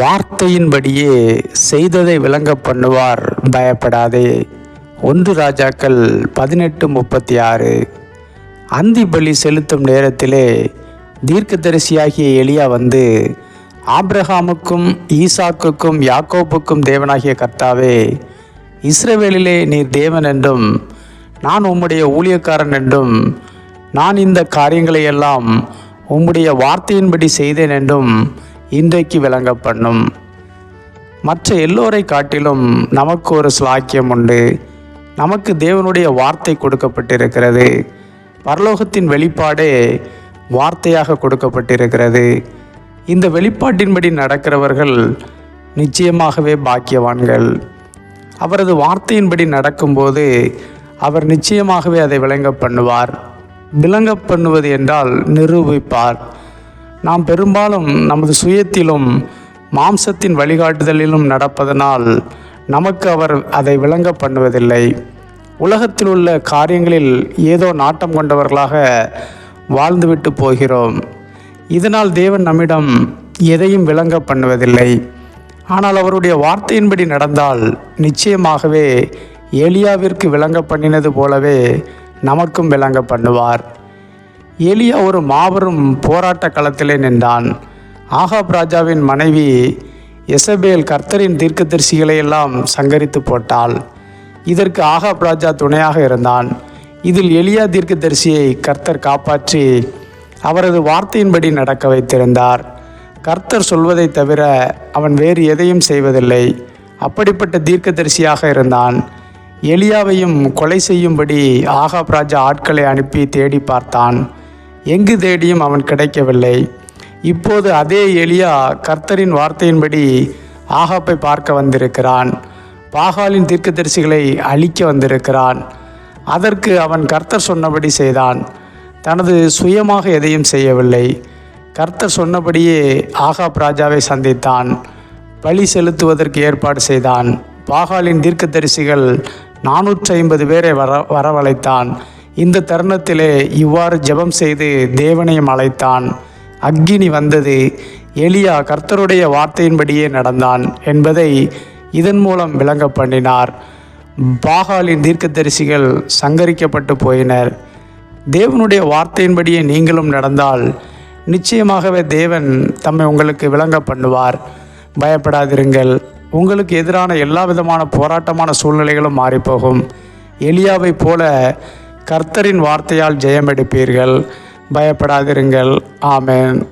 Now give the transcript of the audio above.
வார்த்தையின்படியே செய்ததை விளங்க பண்ணுவார். பயப்படாதே. ஒன்று ராஜாக்கள் பதினெட்டு முப்பத்தி ஆறு அந்தி பலி செலுத்தும் நேரத்திலே தீர்க்கதரிசியாகிய எலியா வந்து ஆப்ரஹாமுக்கும் ஈசாக்குக்கும் யாக்கோப்புக்கும் தேவனாகிய கர்த்தாவே இஸ்ரவேலிலே நீர் தேவன் என்றும் நான் உம்முடைய ஊழியக்காரன் என்றும் நான் இந்த காரியங்களை எல்லாம் உம்முடைய வார்த்தையின்படி செய்தேன் என்றும் இன்றைக்கு விளங்க பண்ணும் மற்ற எல்லோரை காட்டிலும் நமக்கு ஒரு ஸ்லாக்கியம் உண்டு. நமக்கு தேவனுடைய வார்த்தை கொடுக்கப்பட்டிருக்கிறது. பரலோகத்தின் வெளிப்பாடே வார்த்தையாக கொடுக்கப்பட்டிருக்கிறது. இந்த வெளிப்பாட்டின்படி நடக்கிறவர்கள் நிச்சயமாகவே பாக்கியவான்கள். அவரது வார்த்தையின்படி நடக்கும்போது அவர் நிச்சயமாகவே அதை விளங்க பண்ணுவார். விளங்க பண்ணுவது என்றால் நிரூபிப்பார். நாம் பெரும்பாலும் நமது சுயத்திலும் மாம்சத்தின் வழிகாட்டுதலிலும் நடப்பதனால் நமக்கு அவர் அதை விளங்க பண்ணுவதில்லை. உலகத்தில் உள்ள காரியங்களில் ஏதோ நாட்டம் கொண்டவர்களாக வாழ்ந்துவிட்டு போகிறோம். இதனால் தேவன் நம்மிடம் எதையும் விளங்க பண்ணுவதில்லை. ஆனால் அவருடைய வார்த்தையின்படி நடந்தால் நிச்சயமாகவே எலியாவிற்கு விளங்க பண்ணினது போலவே நமக்கும் விளங்க பண்ணுவார். எலியா ஒரு மாபெரும் போராட்ட களத்திலே நின்றான். ஆகாப் ராஜாவின் மனைவி எசபேல் கர்த்தரின் தீர்க்கதரிசிகளை எல்லாம் சங்கரித்து போட்டாள். இதற்கு ஆகாப் ராஜா துணையாக இருந்தான். இதில் எலியா தீர்க்கதரிசியை கர்த்தர் காப்பாற்றி அவரது வார்த்தையின்படி நடக்க வைத்திருந்தார். கர்த்தர் சொல்வதை தவிர அவன் வேறு எதையும் செய்வதில்லை. அப்படிப்பட்ட தீர்க்கதரிசியாக இருந்தான். எலியாவையும் கொலை செய்யும்படி ஆகாப் ராஜா ஆட்களை அனுப்பி தேடி பார்த்தான். எங்கு தேடியும் அவன் கிடைக்கவில்லை. இப்போது அதே எலியா கர்த்தரின் வார்த்தையின்படி ஆகாப்பை பார்க்க வந்திருக்கிறான். பாகாலின் தீர்க்கதரிசிகளை அழிக்க வந்திருக்கிறான். அதற்கு அவன் கர்த்தர் சொன்னபடி செய்தான். தனது சுயமாக எதையும் செய்யவில்லை. கர்த்தர் சொன்னபடியே ஆகாப் ராஜாவை சந்தித்தான். பழி செலுத்துவதற்கு ஏற்பாடு செய்தான். பாகாலின் தீர்க்கதரிசிகள் நானூற்றி ஐம்பது பேரை வர வரவழைத்தான். இந்த தருணத்திலே இவ்வாறு ஜெபம் செய்து தேவனையும் அழைத்தான். அக்னி வந்தது எலியா கர்த்தருடைய வார்த்தையின்படியே நடந்தான் என்பதை இதன் மூலம் விளங்க பண்ணினார். பாகாலின் தீர்க்கதரிசிகள் சங்கரிக்கப்பட்டு போயினர். தேவனுடைய வார்த்தையின்படியே நீங்களும் நடந்தால் நிச்சயமாகவே தேவன் தம்மை உங்களுக்கு விளங்க பண்ணுவார். பயப்படாதிருங்கள் உங்களுக்கு எதிரான எல்லா விதமான போராட்டமான சூழ்நிலைகளும் மாறிப்போகும். எலியாவைப் போல கர்த்தரின் வார்த்தையால் ஜெயமெடுப்பீர்கள். பயப்படாதிருங்கள். ஆமேன்.